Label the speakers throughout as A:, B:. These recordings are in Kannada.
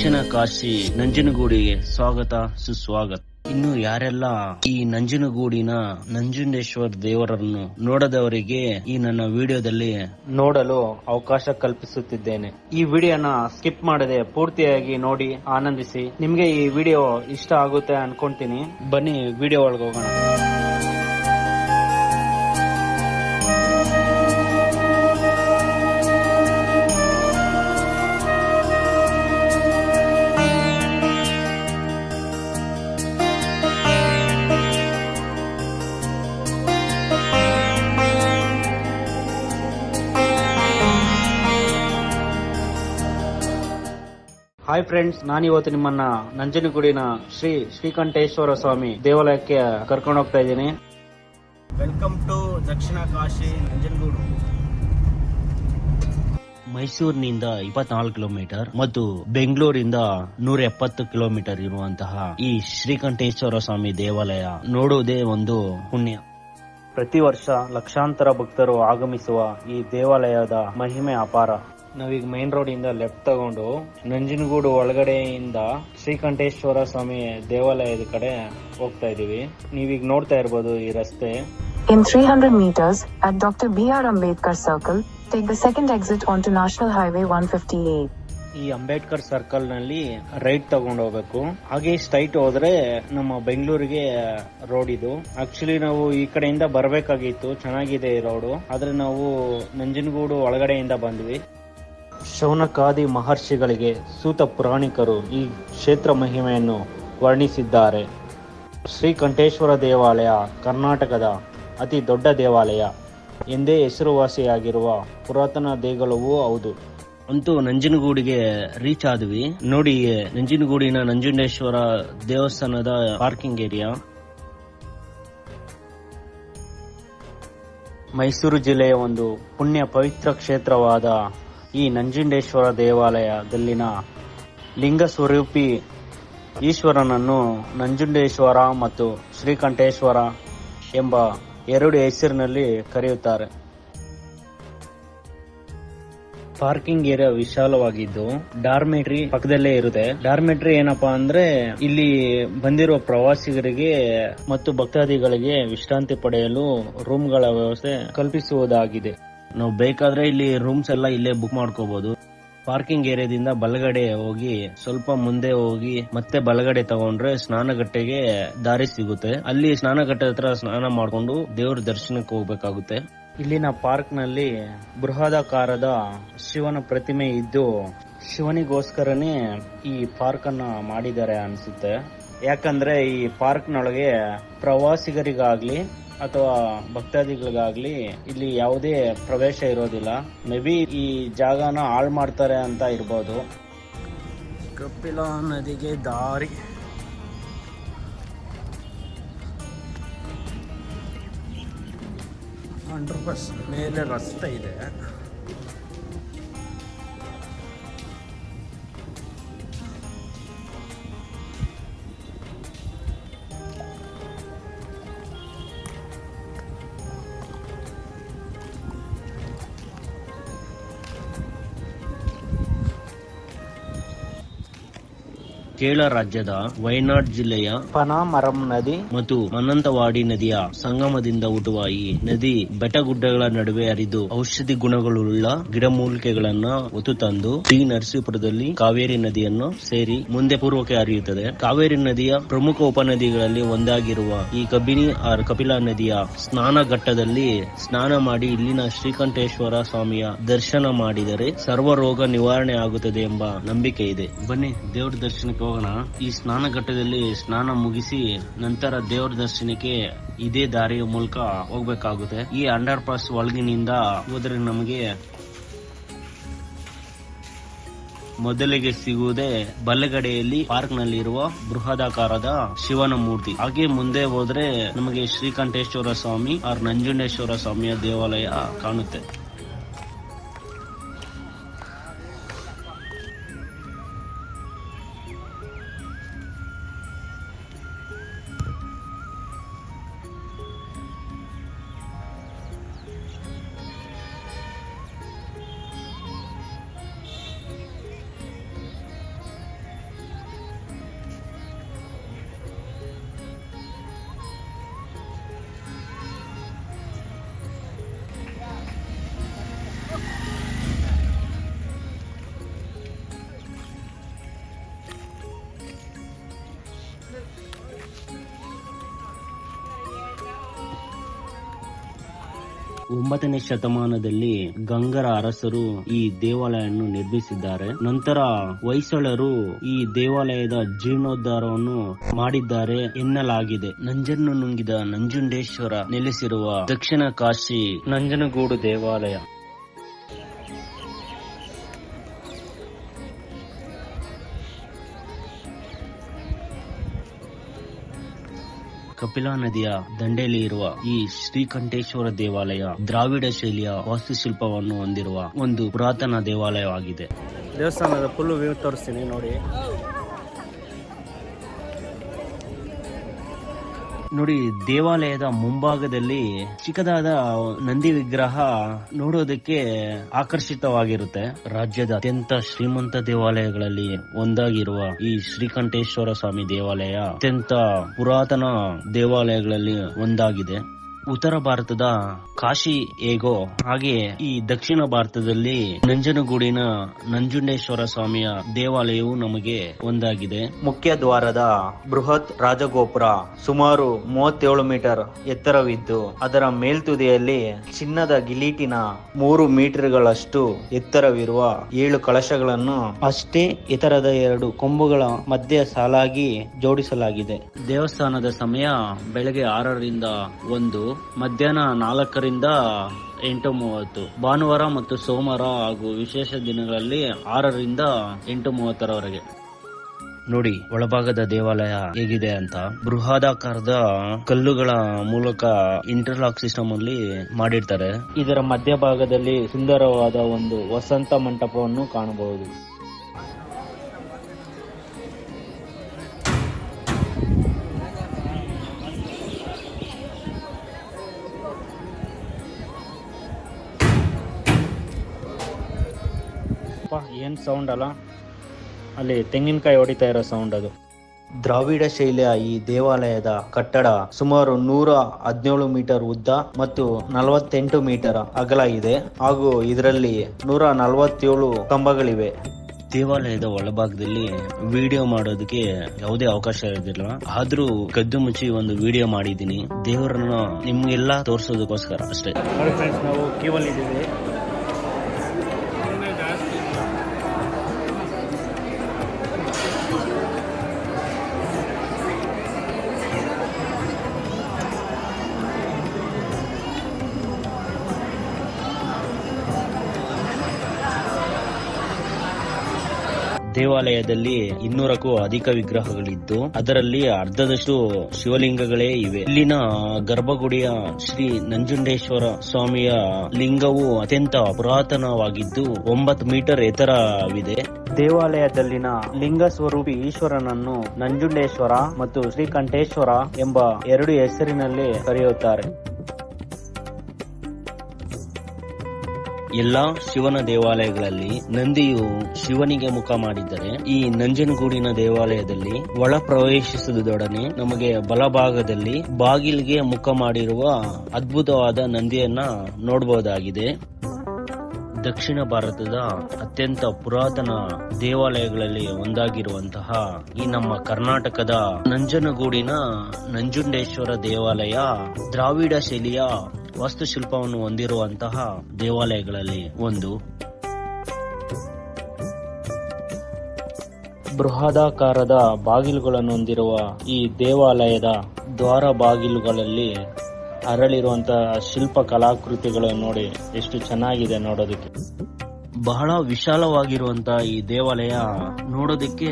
A: ದಕ್ಷಿಣ ಕಾಶಿ ನಂಜನಗೂಡಿಗೆ ಸ್ವಾಗತ, ಸುಸ್ವಾಗತ. ಇನ್ನು ಯಾರೆಲ್ಲ ಈ ನಂಜನಗೂಡಿನ ನಂಜುಂಡೇಶ್ವರ ದೇವರನ್ನು ನೋಡದವರಿಗೆ ಈ ನನ್ನ ವಿಡಿಯೋದಲ್ಲಿ ನೋಡಲು ಅವಕಾಶ ಕಲ್ಪಿಸುತ್ತಿದ್ದೇನೆ. ಈ ವಿಡಿಯೋನ ಸ್ಕಿಪ್ ಮಾಡದೆ ಪೂರ್ತಿಯಾಗಿ ನೋಡಿ, ಆನಂದಿಸಿ. ನಿಮ್ಗೆ ಈ ವಿಡಿಯೋ ಇಷ್ಟ ಆಗುತ್ತೆ ಅನ್ಕೊಂತೀನಿ. ಬನ್ನಿ, ವಿಡಿಯೋ ಒಳಗೆ ಹೋಗೋಣ ಹಾಯ್ ಫ್ರೆಂಡ್ಸ್ ನಾನು ಇವತ್ತು ನಿಮ್ಮನ್ನ ನಂಜನಗೂಡಿನ ಶ್ರೀ ಶ್ರೀಕಂಠೇಶ್ವರ ಸ್ವಾಮಿ ದೇವಾಲಯಕ್ಕೆ ಕರ್ಕೊಂಡು ಹೋಗ್ತಾ ಇದ್ದೀನಿ. ವೆಲ್ಕಮ್ ಟು ದಕ್ಷಿಣ ಕಾಶಿ ನಂಜನಗೂಡು ಮೈಸೂರಿನಿಂದ ಇಪ್ಪತ್ನಾಲ್ಕು ಕಿಲೋಮೀಟರ್ ಮತ್ತು ಬೆಂಗಳೂರಿಂದ ನೂರ ಎಪ್ಪತ್ತು ಕಿಲೋಮೀಟರ್ ಇರುವಂತಹ ಈ ಶ್ರೀಕಂಠೇಶ್ವರ ಸ್ವಾಮಿ ದೇವಾಲಯ ನೋಡುವುದೇ ಒಂದು ಪುಣ್ಯ. ಪ್ರತಿ ವರ್ಷ ಲಕ್ಷಾಂತರ ಭಕ್ತರು ಆಗಮಿಸುವ ಈ ದೇವಾಲಯದ ಮಹಿಮೆ ಅಪಾರ. ನಾವೀಗ ಮೇನ್ ರೋಡ್ ಇಂದ ಲೆಫ್ಟ್ ತಗೊಂಡು ನಂಜನಗೂಡು ಒಳಗಡೆಯಿಂದ ಶ್ರೀಕಂಠೇಶ್ವರ ಸ್ವಾಮಿ ದೇವಾಲಯದ ಕಡೆ ಹೋಗ್ತಾ ಇದೀವಿ ನೀವೀಗ ನೋಡ್ತಾ ಇರ್ಬೋದು ಈ ರಸ್ತೆ.
B: In three hundred meters at doctor B R Ambedkar circle take the second exit on to national highway one fifty eight
A: ಈ ಅಂಬೇಡ್ಕರ್ ಸರ್ಕಲ್ನಲ್ಲಿ ರೈಟ್ ತಗೊಂಡು ಹೋಗ್ಬೇಕು. ಹಾಗೆ ಸ್ಟ್ರೈಟ್ ಹೋದ್ರೆ ನಮ್ಮ ಬೆಂಗಳೂರಿಗೆ ರೋಡ್ ಇದು. ಆಕ್ಚುಲಿ ನಾವು ಈ ಕಡೆಯಿಂದ ಬರಬೇಕಾಗಿತ್ತು. ಚೆನ್ನಾಗಿದೆ ಈ ರೋಡು ಆದ್ರೆ ನಾವು ನಂಜನಗೂಡು ಒಳಗಡೆಯಿಂದ ಬಂದ್ವಿ. ಶೌನಕಾದಿ ಮಹರ್ಷಿಗಳಿಗೆ ಸೂತ ಪುರಾಣಿಕರು ಈ ಕ್ಷೇತ್ರ ಮಹಿಮೆಯನ್ನು ವರ್ಣಿಸಿದ್ದಾರೆ. ಶ್ರೀಕಂಠೇಶ್ವರ ದೇವಾಲಯ ಕರ್ನಾಟಕದ ಅತಿ ದೊಡ್ಡ ದೇವಾಲಯ ಎಂದೇ ಹೆಸರುವಾಸಿಯಾಗಿರುವ ಪುರಾತನ ದೇಗುಲವೂ ಹೌದು. ಅಂತೂ ನಂಜನಗೂಡಿಗೆ ರೀಚ್ ಆದ್ವಿ. ನೋಡಿ ನಂಜನಗೂಡಿನ ನಂಜುಂಡೇಶ್ವರ ದೇವಸ್ಥಾನದ ಪಾರ್ಕಿಂಗ್ ಏರಿಯಾ ಮೈಸೂರು ಜಿಲ್ಲೆಯ ಒಂದು ಪುಣ್ಯ ಪವಿತ್ರ ಕ್ಷೇತ್ರವಾದ ಈ ನಂಜುಂಡೇಶ್ವರ ದೇವಾಲಯದಲ್ಲಿನ ಲಿಂಗ ಸ್ವರೂಪಿ ಈಶ್ವರನನ್ನು ನಂಜುಂಡೇಶ್ವರ ಮತ್ತು ಶ್ರೀಕಂಠೇಶ್ವರ ಎಂಬ ಎರಡು ಹೆಸರಿನಲ್ಲಿ ಕರೆಯುತ್ತಾರೆ. ಪಾರ್ಕಿಂಗ್ ಏರಿಯಾ ವಿಶಾಲವಾಗಿದ್ದು, ಡಾರ್ಮೆಟ್ರಿ ಪಕ್ಕದಲ್ಲೇ ಇರುತ್ತೆ. ಡಾರ್ಮೆಟ್ರಿ ಏನಪ್ಪಾ ಅಂದ್ರೆ, ಇಲ್ಲಿ ಬಂದಿರುವ ಪ್ರವಾಸಿಗರಿಗೆ ಮತ್ತು ಭಕ್ತಾದಿಗಳಿಗೆ ವಿಶ್ರಾಂತಿ ಪಡೆಯಲು ರೂಮ್ಗಳ ವ್ಯವಸ್ಥೆ ಕಲ್ಪಿಸುವುದಾಗಿದೆ. ನಾವು ಬೇಕಾದ್ರೆ ಇಲ್ಲಿ ರೂಮ್ಸ್ ಎಲ್ಲ ಇಲ್ಲೇ ಬುಕ್ ಮಾಡ್ಕೋಬಹುದು ಪಾರ್ಕಿಂಗ್ ಏರಿಯಾದಿಂದ ಬಲಗಡೆ ಹೋಗಿ ಸ್ವಲ್ಪ ಮುಂದೆ ಹೋಗಿ ಮತ್ತೆ ಬಲಗಡೆ ತಗೊಂಡ್ರೆ ಸ್ನಾನಗಟ್ಟೆಗೆ ದಾರಿ ಸಿಗುತ್ತೆ. ಅಲ್ಲಿ ಸ್ನಾನಘಟ್ಟೆ ಹತ್ರ ಸ್ನಾನ ಮಾಡ್ಕೊಂಡು ದೇವ್ರ ದರ್ಶನಕ್ಕೆ ಹೋಗ್ಬೇಕಾಗುತ್ತೆ. ಇಲ್ಲಿನ ಪಾರ್ಕ್ನಲ್ಲಿ ಬೃಹದಾಕಾರದ ಶಿವನ ಪ್ರತಿಮೆ ಇದ್ದು ಶಿವನಿಗೋಸ್ಕರನೇ ಈ ಪಾರ್ಕ್ ಅನ್ನ ಮಾಡಿದ್ದಾರೆ ಅನ್ಸುತ್ತೆ. ಯಾಕಂದ್ರೆ ಈ ಪಾರ್ಕ್ ನೊಳಗೆ ಪ್ರವಾಸಿಗರಿಗಾಗ್ಲಿ ಅಥವಾ ಭಕ್ತಾದಿಗಳಿಗಾಗ್ಲಿ ಇಲ್ಲಿ ಯಾವುದೇ ಪ್ರವೇಶ ಇರೋದಿಲ್ಲ. ಮೇ ಬಿ ಈ ಜಾಗನ ಹಾಳು ಮಾಡ್ತಾರೆ ಅಂತ ಇರ್ಬೋದು. ಕಪಿಲಾ ನದಿಗೆ ದಾರಿ. ಅಂಡರ್ ಬಸ್ ಮೇಲೆ ರಸ್ತೆ ಇದೆ. ಕೇರಳ ರಾಜ್ಯದ ವಯನಾಡ್ ಜಿಲ್ಲೆಯ ಪನಾಮರಂ ನದಿ ಮತ್ತು ಮನಂತವಾಡಿ ನದಿಯ ಸಂಗಮದಿಂದ ಹುಟ್ಟುವ ಈ ನದಿ ಬೆಟ್ಟಗುಡ್ಡಗಳ ನಡುವೆ ಹರಿದು ಔಷಧಿ ಗುಣಗಳುಳ್ಳ ಗಿಡಮೂಲಿಕೆಗಳನ್ನ ಹೊತ್ತು ತಂದು ಶ್ರೀ ನರಸೀಪುರದಲ್ಲಿ ಕಾವೇರಿ ನದಿಯನ್ನು ಸೇರಿ ಮುಂದೆ ಪೂರ್ವಕ್ಕೆ ಹರಿಯುತ್ತದೆ. ಕಾವೇರಿ ನದಿಯ ಪ್ರಮುಖ ಉಪನದಿಗಳಲ್ಲಿ ಒಂದಾಗಿರುವ ಈ ಕಬಿನಿ ಆರ್ ಕಪಿಲಾ ನದಿಯ ಸ್ನಾನ ಘಟ್ಟದಲ್ಲಿ ಸ್ನಾನ ಮಾಡಿ ಇಲ್ಲಿನ ಶ್ರೀಕಂಠೇಶ್ವರ ಸ್ವಾಮಿಯ ದರ್ಶನ ಮಾಡಿದರೆ ಸರ್ವ ರೋಗ ನಿವಾರಣೆ ಆಗುತ್ತದೆ ಎಂಬ ನಂಬಿಕೆ ಇದೆ. ಬನ್ನಿ ದೇವರ ದರ್ಶನಕ್ಕೆ ಹೋಗೋಣ. ಈ ಸ್ನಾನ ಘಟ್ಟದಲ್ಲಿ ಸ್ನಾನ ಮುಗಿಸಿ ನಂತರ ದೇವರ ದರ್ಶನಕ್ಕೆ ಇದೇ ದಾರಿಯ ಮೂಲಕ ಹೋಗ್ಬೇಕಾಗುತ್ತೆ. ಈ ಅಂಡರ್ ಪಾಸ್ ಒಳಗಿನಿಂದ ಹೋದ್ರೆ ನಮಗೆ ಮೊದಲಿಗೆ ಸಿಗುವುದೇ ಬಲಗಡೆಯಲ್ಲಿ ಪಾರ್ಕ್ ನಲ್ಲಿರುವ ಬೃಹದಾಕಾರದ ಶಿವನ ಮೂರ್ತಿ. ಹಾಗೆ ಮುಂದೆ ಹೋದ್ರೆ ನಮಗೆ ಶ್ರೀಕಂಠೇಶ್ವರ ಸ್ವಾಮಿ ಆರ್ ನಂಜುಂಡೇಶ್ವರ ಸ್ವಾಮಿಯ ದೇವಾಲಯ ಕಾಣುತ್ತೆ. ಒಂಬತ್ತನೇ ಶತಮಾನದಲ್ಲಿ ಗಂಗರ ಅರಸರು ಈ ದೇವಾಲಯವನ್ನು ನಿರ್ಮಿಸಿದ್ದಾರೆ. ನಂತರ ಹೊಯ್ಸಳರು ಈ ದೇವಾಲಯದ ಜೀರ್ಣೋದ್ಧಾರವನ್ನು ಮಾಡಿದ್ದಾರೆ ಎನ್ನಲಾಗಿದೆ. ನಂಜನ್ನು ನುಂಗಿದ ನಂಜುಂಡೇಶ್ವರ ನೆಲೆಸಿರುವ ದಕ್ಷಿಣ ಕಾಶಿ ನಂಜನಗೂಡು ದೇವಾಲಯ. ಕಪಿಲಾ ನದಿಯ ದಂಡೆಯಲ್ಲಿ ಇರುವ ಈ ಶ್ರೀಕಂಠೇಶ್ವರ ದೇವಾಲಯ ದ್ರಾವಿಡ ಶೈಲಿಯ ವಾಸ್ತುಶಿಲ್ಪವನ್ನು ಹೊಂದಿರುವ ಒಂದು ಪುರಾತನ ದೇವಾಲಯವಾಗಿದೆ. ದೇವಸ್ಥಾನದ ಫುಲ್ ವ್ಯೂ ತೋರಿಸ್ತೀನಿ ನೋಡಿ. ನೋಡಿ, ದೇವಾಲಯದ ಮುಂಭಾಗದಲ್ಲಿ ಚಿಕ್ಕದಾದ ನಂದಿ ವಿಗ್ರಹ ನೋಡೋದಕ್ಕೆ ಆಕರ್ಷಿತವಾಗಿರುತ್ತೆ. ರಾಜ್ಯದ ಅತ್ಯಂತ ಶ್ರೀಮಂತ ದೇವಾಲಯಗಳಲ್ಲಿ ಒಂದಾಗಿರುವ ಈ ಶ್ರೀಕಂಠೇಶ್ವರ ಸ್ವಾಮಿ ದೇವಾಲಯ ಅತ್ಯಂತ ಪುರಾತನ ದೇವಾಲಯಗಳಲ್ಲಿ ಒಂದಾಗಿದೆ. ಉತ್ತರ ಭಾರತದ ಕಾಶಿ ಹೇಗೋ ಹಾಗೆ ಈ ದಕ್ಷಿಣ ಭಾರತದಲ್ಲಿ ನಂಜನಗೂಡಿನ ನಂಜುಂಡೇಶ್ವರ ಸ್ವಾಮಿಯ ದೇವಾಲಯವು ನಮಗೆ ಒಂದಾಗಿದೆ. ಮುಖ್ಯ ದ್ವಾರದ ಬೃಹತ್ ರಾಜಗೋಪುರ ಸುಮಾರು ಮೂವತ್ತೇಳು ಮೀಟರ್ ಎತ್ತರವಿದ್ದು ಅದರ ಮೇಲ್ತುದಿಯಲ್ಲಿ ಚಿನ್ನದ ಗಿಲೀಟಿನ ಮೂರು ಮೀಟರ್ಗಳಷ್ಟು ಎತ್ತರವಿರುವ ಏಳು ಕಳಶಗಳನ್ನು ಅಷ್ಟೇ ಇತರದ ಎರಡು ಕೊಂಬುಗಳ ಮಧ್ಯೆ ಸಾಲಾಗಿ ಜೋಡಿಸಲಾಗಿದೆ. ದೇವಸ್ಥಾನದ ಸಮಯ ಬೆಳಗ್ಗೆ ಆರರಿಂದ ಒಂದು. ಮಧ್ಯಾಹ್ನ ನಾಲ್ಕರಿಂದ ಎಂಟು ಮೂವತ್ತು. ಭಾನುವಾರ ಮತ್ತು ಸೋಮವಾರ ಹಾಗೂ ವಿಶೇಷ ದಿನಗಳಲ್ಲಿ ಆರರಿಂದ ಎಂಟು ಮೂವತ್ತರವರೆಗೆ. ನೋಡಿ, ಒಳಭಾಗದ ದೇವಾಲಯ ಹೇಗಿದೆ ಅಂತ. ಬೃಹದಾಕಾರದ ಕಲ್ಲುಗಳ ಮೂಲಕ ಇಂಟರ್ಲಾಕ್ ಸಿಸ್ಟಮ್ ಅಲ್ಲಿ ಮಾಡಿರ್ತಾರೆ. ಇದರ ಮಧ್ಯಭಾಗದಲ್ಲಿ ಸುಂದರವಾದ ಒಂದು ವಸಂತ ಮಂಟಪವನ್ನು ಕಾಣಬಹುದು. ಏನ್ ಸೌಂಡ್ ಅಲ್ಲ? ಅಲ್ಲಿ ತೆಂಗಿನಕಾಯಿ ಹೊಡಿತಾ ಇರೋ ಸೌಂಡ್ ಅದು. ದ್ರಾವಿಡ ಶೈಲಿಯ ಈ ದೇವಾಲಯದ ಕಟ್ಟಡ ಸುಮಾರು ನೂರ ಹದಿನೇಳು ಮೀಟರ್ ಉದ್ದ ಮತ್ತು ನಲವತ್ತೆಂಟು ಮೀಟರ್ ಅಗಲ ಇದೆ. ಹಾಗೂ ಇದರಲ್ಲಿ ನೂರ ನಲವತ್ತೇಳು ಕಂಬಗಳಿವೆ. ದೇವಾಲಯದ ಒಳಭಾಗದಲ್ಲಿ ವಿಡಿಯೋ ಮಾಡೋದಕ್ಕೆ ಯಾವುದೇ ಅವಕಾಶ ಇರೋದಿಲ್ಲ. ಆದ್ರೂ ಕದ್ದು ಮುಚ್ಚಿ ಒಂದು ವಿಡಿಯೋ ಮಾಡಿದ್ದೀನಿ. ದೇವರನ್ನ ನಿಮ್ಗೆಲ್ಲ ತೋರಿಸೋದಕ್ಕೋಸ್ಕರ ಅಷ್ಟೇ. ನಾವು ದೇವಾಲಯದಲ್ಲಿ ಇನ್ನೂರಕ್ಕೂ ಅಧಿಕ ವಿಗ್ರಹಗಳಿದ್ದು, ಅದರಲ್ಲಿ ಅರ್ಧದಷ್ಟು ಶಿವಲಿಂಗಗಳೇ ಇವೆ. ಇಲ್ಲಿನ ಗರ್ಭಗುಡಿಯ ಶ್ರೀ ನಂಜುಂಡೇಶ್ವರ ಸ್ವಾಮಿಯ ಲಿಂಗವು ಅತ್ಯಂತ ಪುರಾತನವಾಗಿದ್ದು, ಒಂಬತ್ತು ಮೀಟರ್ ಎತ್ತರವಿದೆ. ದೇವಾಲಯದಲ್ಲಿನ ಲಿಂಗ ಸ್ವರೂಪಿ ಈಶ್ವರನನ್ನು ನಂಜುಂಡೇಶ್ವರ ಮತ್ತು ಶ್ರೀಕಂಠೇಶ್ವರ ಎಂಬ ಎರಡು ಹೆಸರಿನಲ್ಲಿ ಕರೆಯುತ್ತಾರೆ. ಎಲ್ಲಾ ಶಿವನ ದೇವಾಲಯಗಳಲ್ಲಿ ನಂದಿಯು ಶಿವನಿಗೆ ಮುಖ ಮಾಡಿದ್ದರೆ, ಈ ನಂಜನಗೂಡಿನ ದೇವಾಲಯದಲ್ಲಿ ಒಳ ಪ್ರವೇಶಿಸಿದೊಡನೆ ನಮಗೆ ಬಲಭಾಗದಲ್ಲಿ ಬಾಗಿಲಿಗೆ ಮುಖ ಮಾಡಿರುವ ಅದ್ಭುತವಾದ ನಂದಿಯನ್ನ ನೋಡಬಹುದಾಗಿದೆ ದಕ್ಷಿಣ ಭಾರತದ ಅತ್ಯಂತ ಪುರಾತನ ದೇವಾಲಯಗಳಲ್ಲಿ ಒಂದಾಗಿರುವಂತಹ ಈ ನಮ್ಮ ಕರ್ನಾಟಕದ ನಂಜನಗೂಡಿನ ನಂಜುಂಡೇಶ್ವರ ದೇವಾಲಯ ದ್ರಾವಿಡ ಶೈಲಿಯ ವಾಸ್ತುಶಿಲ್ಪವನ್ನು ಹೊಂದಿರುವಂತಹ ದೇವಾಲಯಗಳಲ್ಲಿ ಒಂದು. ಬೃಹದಾಕಾರದ ಬಾಗಿಲುಗಳನ್ನು ಹೊಂದಿರುವ ಈ ದೇವಾಲಯದ ದ್ವಾರ ಬಾಗಿಲುಗಳಲ್ಲಿ ಅರಳಿರುವಂತಹ ಶಿಲ್ಪ ಕಲಾಕೃತಿಗಳನ್ನು ನೋಡಿ ಎಷ್ಟು ಚೆನ್ನಾಗಿದೆ ನೋಡೋದಕ್ಕೆ. ಬಹಳ ವಿಶಾಲವಾಗಿರುವಂತಹ ಈ ದೇವಾಲಯ ನೋಡೋದಕ್ಕೆ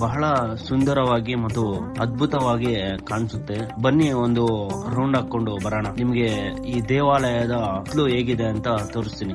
A: ಬಹಳ ಸುಂದರವಾಗಿ ಮತ್ತು ಅದ್ಭುತವಾಗಿ ಕಾಣಿಸುತ್ತೆ. ಬನ್ನಿ ಒಂದು ರೌಂಡ್ ಹಾಕೊಂಡು ಬರೋಣ. ನಿಮ್ಗೆ ಈ ದೇವಾಲಯದ ಹೇಗಿದೆ ಅಂತ ತೋರಿಸ್ತೀನಿ.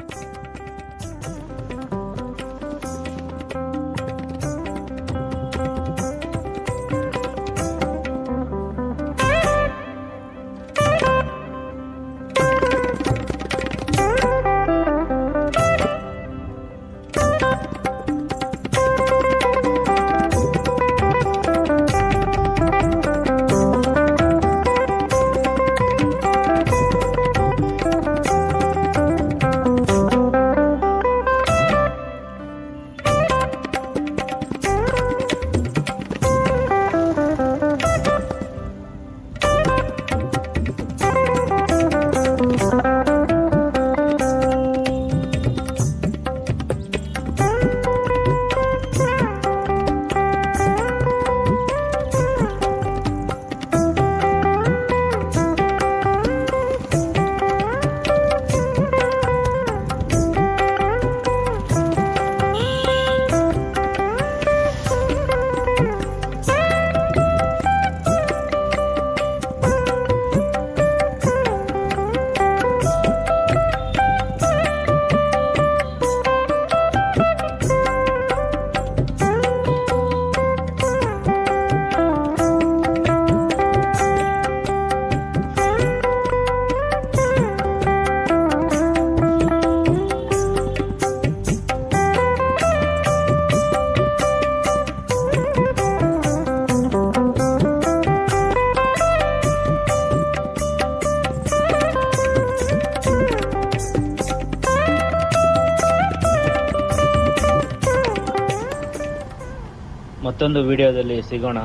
A: ಮತ್ತೊಂದು ವಿಡಿಯೋದಲ್ಲಿ ಸಿಗೋಣ.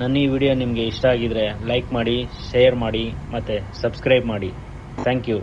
A: ನನ್ನ ಈ ವಿಡಿಯೋ ನಿಮಗೆ ಇಷ್ಟ ಆಗಿದ್ರೆ ಲೈಕ್ ಮಾಡಿ ಶೇರ್ ಮಾಡಿ, ಮತ್ತೆ ಸಬ್ಸ್ಕ್ರೈಬ್ ಮಾಡಿ. Thank you